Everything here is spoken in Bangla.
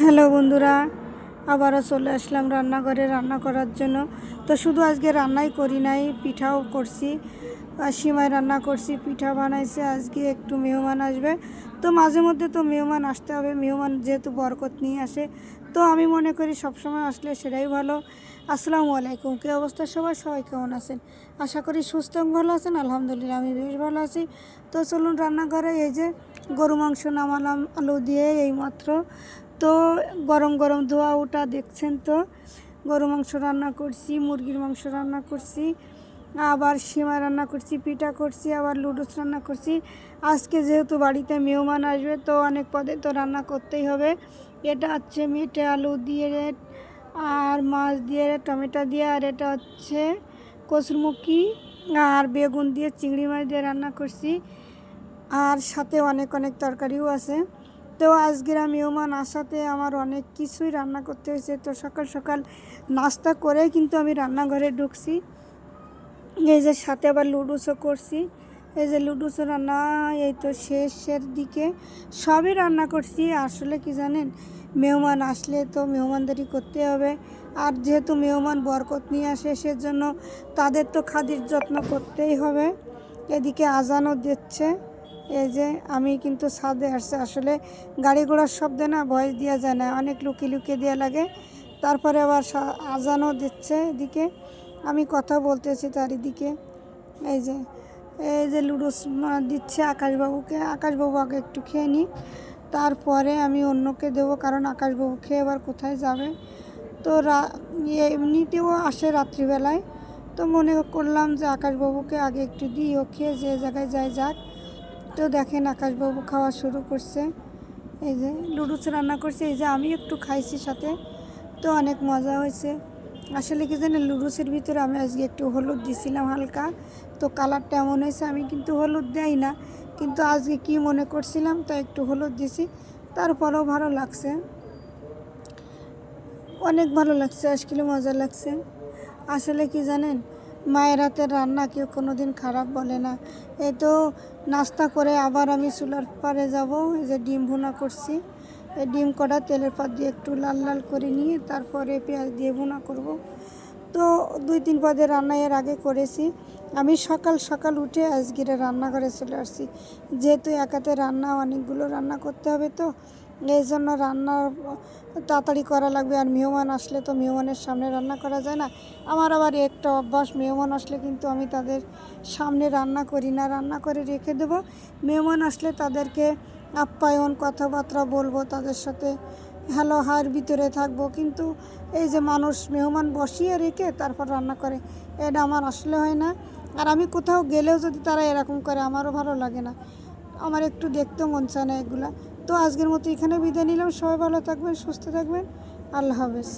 হ্যালো বন্ধুরা, আবারও চলে আসলাম রান্নাঘরে রান্না করার জন্য। তো শুধু আজকে রান্নাই করি নাই, পিঠাও করছি সিমাই রান্না করছি, পিঠা বানাইছে, আজকে একটু মেহমান আসবে। তো মাঝে মধ্যে তো মেহমান আসতে হবে, মেহমান যেহেতু বরকত নিয়ে আসে, তো আমি মনে করি সবসময় আসলে সেটাই ভালো। আসসালামু আলাইকুম, কী অবস্থা সবাই সবাই কেমন আছেন? আশা করি সুস্থ ভালো আছেন, আলহামদুলিল্লাহ আমি বেশ ভালো আছি। তো চলুন রান্নাঘরে, এই যে গরু মাংস নামালাম আলু দিয়ে এইমাত্র তো গরম গরম ধোয়া ওটা দেখছেন তো। গরু মাংস রান্না করছি, মুরগির মাংস রান্না করছি, আবার সিমা রান্না করছি, পিঠা করছি, আবার লুডুস রান্না করছি। আজকে যেহেতু বাড়িতে মেহমান আসবে তো অনেক পদে তো রান্না করতেই হবে। এটা হচ্ছে মেটে, আলু দিয়ে আর মাছ দিয়ে টমেটো দিয়ে, আর এটা হচ্ছে কসুরমুখী আর বেগুন দিয়ে, চিংড়ি মাছ দিয়ে রান্না করছি। আর সাথে অনেক অনেক তরকারিও আছে। তো আজকের মেহমান আসাতে আমার অনেক কিছুই রান্না করতে হয়েছে। তো সকাল সকাল নাস্তা করে কিন্তু আমি রান্নাঘরে ঢুকছি। এই যে সাথে আবার লুডুসও করছি। এই যে লুডুসও রান্না, এই তো শেষের দিকে সবই রান্না করছি। আসলে কি জানেন, মেহমান আসলে তো মেহমানদারি করতে হবে। আর যেহেতু মেহমান বরকত নিয়ে আসে, সেজন্য তাদের তো খাদির যত্ন করতেই হবে। এদিকে আজানও দিচ্ছে। এই যে আমি কিন্তু ছাদে আসছে। আসলে গাড়ি ঘোড়ার শব্দে না ভয়েস দেওয়া যায় না, অনেক লুকিয়ে লুকিয়ে দেওয়া লাগে। তারপরে আবার আজানও দিচ্ছে এদিকে। আমি কথা বলতেছি তার এদিকে এই যে এই যে লুডুস দিচ্ছে আকাশবাবুকে। আকাশবাবু আগে একটু খেয়ে নিই। তারপরে আমি অন্যকে দেবো, কারণ আকাশবাবু খেয়ে এবার কোথায় যাবে? তো রা- এমনিতেও আসে রাত্রিবেলায়। তো মনে করলাম যে আকাশবাবুকে আগে একটু দিই, ও খেয়ে যে জায়গায় যায় যাক। তো দেখেন আকাশবাবু খাওয়া শুরু করছে। এই যে লুডুস রান্না করছে, এই যে আমি একটু খাইছি সাথে। তো অনেক মজা হয়েছে। আসলে কি জানেন লুডুসের ভিতরে আমি আজকে একটু হলুদ দিছিলাম হালকা। তো কালারটা এমন হয়েছে, আমি কিন্তু হলুদ দেই না। কিন্তু আজকে কি মনে করছিলাম তো একটু হলুদ দিছি। তারপরেও ভালো লাগছে। অনেক ভালো লাগছে আজকে মজা লাগছে। আসলে কি জানেন মায়ের হাতের রান্না কেউ কোনো দিন খারাপ বলে না। এই তো নাস্তা করে আবার আমি চুলার পারে যাব, এই যে ডিম ভুনা করছি। এই ডিম কটা তেলের পাত দিয়ে একটু লাল লাল করে নিয়ে তারপরে পেঁয়াজ দিয়ে ভুনা করব। তো দুই তিন পদে রান্না এর আগে করেছি। আমি সকাল সকাল উঠে আজগিরে রান্নাঘরে চলে আসছি। যেহেতু একাতে রান্না, অনেকগুলো রান্না করতে হবে তো এই জন্য রান্না তাড়াতাড়ি করা লাগবে। আর মেহমান আসলে তো মেহমানের সামনে রান্না করা যায় না। আমার আবার একটা অভ্যাস, মেহমান আসলে কিন্তু আমি তাদের সামনে রান্না করি না। রান্না করে রেখে দেব। মেহমান আসলে তাদেরকে আপ্যায়ন, কথাবার্তা বলব, তাদের সাথে হ্যালো হার ভিতরে থাকব। কিন্তু এই যে মানুষ মেহমান বসিয়ে রেখে তারপর রান্না করে, এটা আমার আসলে হয় না। আর আমি কোথাও গেলেও যদি তারা এরকম করে, আমারও ভালো লাগে না। আমার একটু দেখতেও মন চায় না এগুলা। তো আজকের মতো এখানে বিদায় নিলাম। সবাই ভালো থাকবেন সুস্থ থাকবেন। আল্লাহ হাফেজ।